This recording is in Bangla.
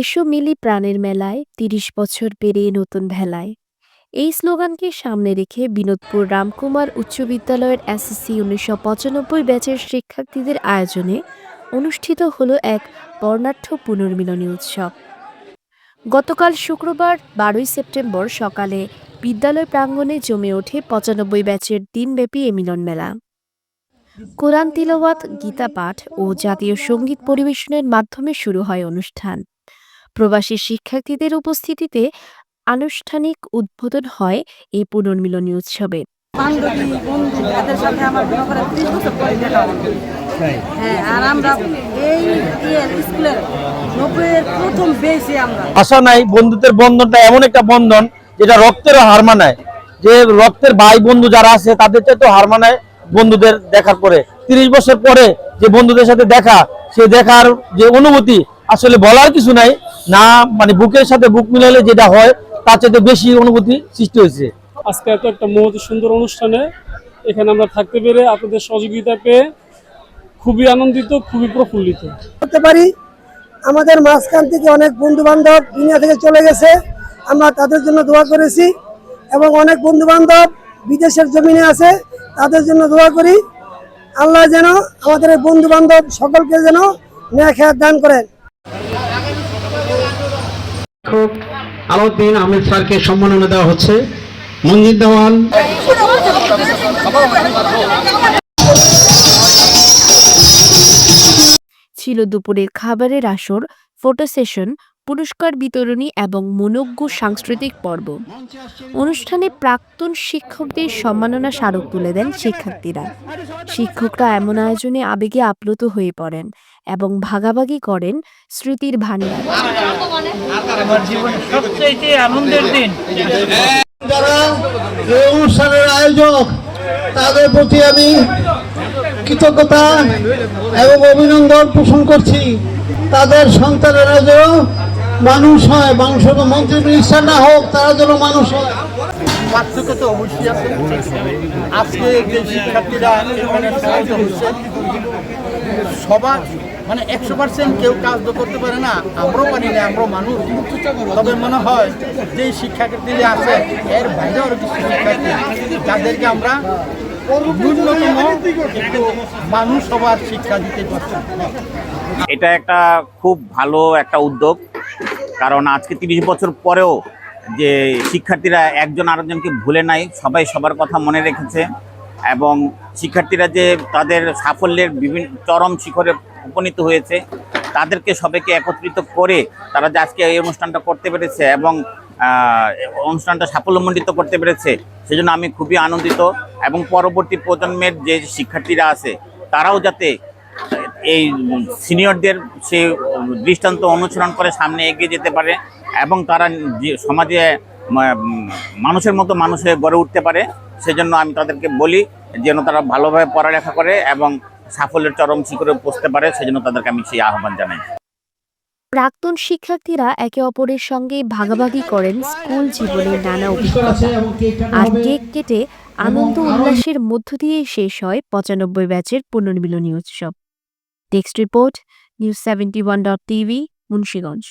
এসো মিলি প্রাণের মেলায়, তিরিশ বছর পেরিয়ে নতুন ভেলায়। এই স্লোগানকে সামনে রেখে বিনোদপুর রামকুমার উচ্চ বিদ্যালয়ের এসএসসি উনিশশো পঁচানব্বই ব্যাচের শিক্ষার্থীদের আয়োজনে অনুষ্ঠিত হলো এক বর্ণাঢ্য পুনর্মিলনী উৎসব। গতকাল শুক্রবার, বারোই সেপ্টেম্বর সকালে বিদ্যালয় প্রাঙ্গণে জমে ওঠে পঁচানব্বই ব্যাচের দিনব্যাপী এ মিলন মেলা। কোরআন তিলাওয়াত, গীতা পাঠ ও জাতীয় সংগীত পরিবেশনের মাধ্যমে শুরু হয় অনুষ্ঠান। প্রবাসী শিক্ষার্থীদের উপস্থিতিতে আনুষ্ঠানিক উদ্বোধন হয় এই পুনর্মিলনী উৎসবে। বান্ধবী বন্ধু তাদের সাথে আমার করেন ত্রিশ বছর পরে দেখা হ্যাঁ আর আমরা এই স্কুলের নব্বইয়ের প্রথম বেসে আমরা। আশা নাই বন্ধুত্বের বন্ধনটা এমন একটা বন্ধন যেটা রক্তেরও হার মানায়। যে রক্তের ভাই বন্ধু যারা আছে তাদের তো হার মানায় বন্ধুদের দেখার পরে। তিরিশ বছর পরে যে বন্ধুদের সাথে দেখা সে দেখার যে অনুভূতি আসলে বলার কিছু নাই। না মানে বুকের সাথে বুক মিলালে যেটা হয় তার চাইতে বেশি অনুভূতি সৃষ্টি হয়েছে। আজকে এত একটা মহৎ সুন্দর অনুষ্ঠানে এখানে আমরা থাকতে পেরে আপনাদের সহযোগিতা পেয়ে খুবই আনন্দিত খুবই প্রফুল্লিত। করতে পারি আমাদের মাঝখান থেকে অনেক বন্ধু বান্ধব দুনিয়া থেকে চলে গেছে। আমরা তাদের জন্য দোয়া করেছি এবং অনেক বন্ধু বান্ধব বিদেশের জমিনে আছে তাদের জন্য দোয়া করি। আল্লাহ যেন আমাদের এই বন্ধু বান্ধব সকলকে যেন ন্যায় খেয়ার দান করেন। শিক্ষক আলাউদ্দিন আহমেদ স্যারকে সম্মাননা দেওয়া হচ্ছে। মঞ্জিদ দেওয়ান। ছিল দুপুরের খাবারের আসর, ফটো সেশন, পুরস্কার বিতরণী এবং মনোজ্ঞ সাংস্কৃতিক পর্ব। অনুষ্ঠানে প্রাক্তন শিক্ষকদের সম্মাননা স্মারক তুলে দেন শিক্ষার্থীরা। শিক্ষকরা এমন আয়োজনে আবেগে আপ্লুত হয়ে পড়েন এবং ভাগাভাগি করেন স্মৃতির ভান্ডার যারা এই অনুষ্ঠানের আয়োজক তাদের প্রতি আমি কৃতজ্ঞতা এবং অভিনন্দন পোষণ করছি। তাদের সন্তানেরা যেন মানুষ হয় মানুষ হলো মন্ত্রী মিনিস্টার না হোক তারা যেন মানুষ হয়। পার্থক্য তো অবশ্যই আছে। আজকে যে শিক্ষার্থীরা এখানে সহায়তা হচ্ছে সবার মানে একশো পার্সেন্ট কেউ কাজ তো করতে পারে না আমরাও পারি না আমরাও মানুষ। তবে মনে হয় যে শিক্ষার্থী যে আছে, এর বাইরে আরও কিছু শিক্ষার্থী যাদেরকে আমরা মানুষ হবার শিক্ষা এটা একটা খুব ভালো একটা উদ্যোগ, কারণ আজকে তিরিশ বছর পরেও যে শিক্ষার্থীরা একজন আরেকজনকে ভুলে নাই, সবাই সবার কথা মনে রেখেছে, এবং শিক্ষার্থীরা যে তাদের সাফল্যের বিভিন্ন চরম শিখরে উপনীত হয়েছে, তাদেরকে সবাইকে একত্রিত করে তারা যে আজকে এই অনুষ্ঠানটা করতে পেরেছে এবং অনুষ্ঠানটা সাফল্যমণ্ডিত করতে পেরেছে, সেজন্য আমি খুবই আনন্দিত এবং পরবর্তী প্রজন্মের যে শিক্ষার্থীরা আছে, তারাও যাতে এই সিনিয়রদের সে দৃষ্টান্ত অনুসরণ করে সামনে এগিয়ে যেতে পারে এবং তারা সমাজে মানুষের মতো মানুষ হয়ে গড়ে উঠতে পারে, সেজন্য আমি তাদেরকে বলি যেন তারা ভালোভাবে পড়ালেখা করে এবং সাফল্যের চরম শিখরে পৌঁছতে পারে, সেজন্য তাদেরকে আমি সেই আহ্বান জানাই। প্রাক্তন শিক্ষার্থীরা একে অপরের সঙ্গে ভাগাভাগি করেন স্কুল জীবনের নানা অভিজ্ঞতা। আর। কেক কেটে আনন্দ উল্লাসের মধ্য দিয়ে শেষ হয় পঁচানব্বই ব্যাচের পুনর্মিলনী উৎসব। Text report news seventy one dot TV Munshiganj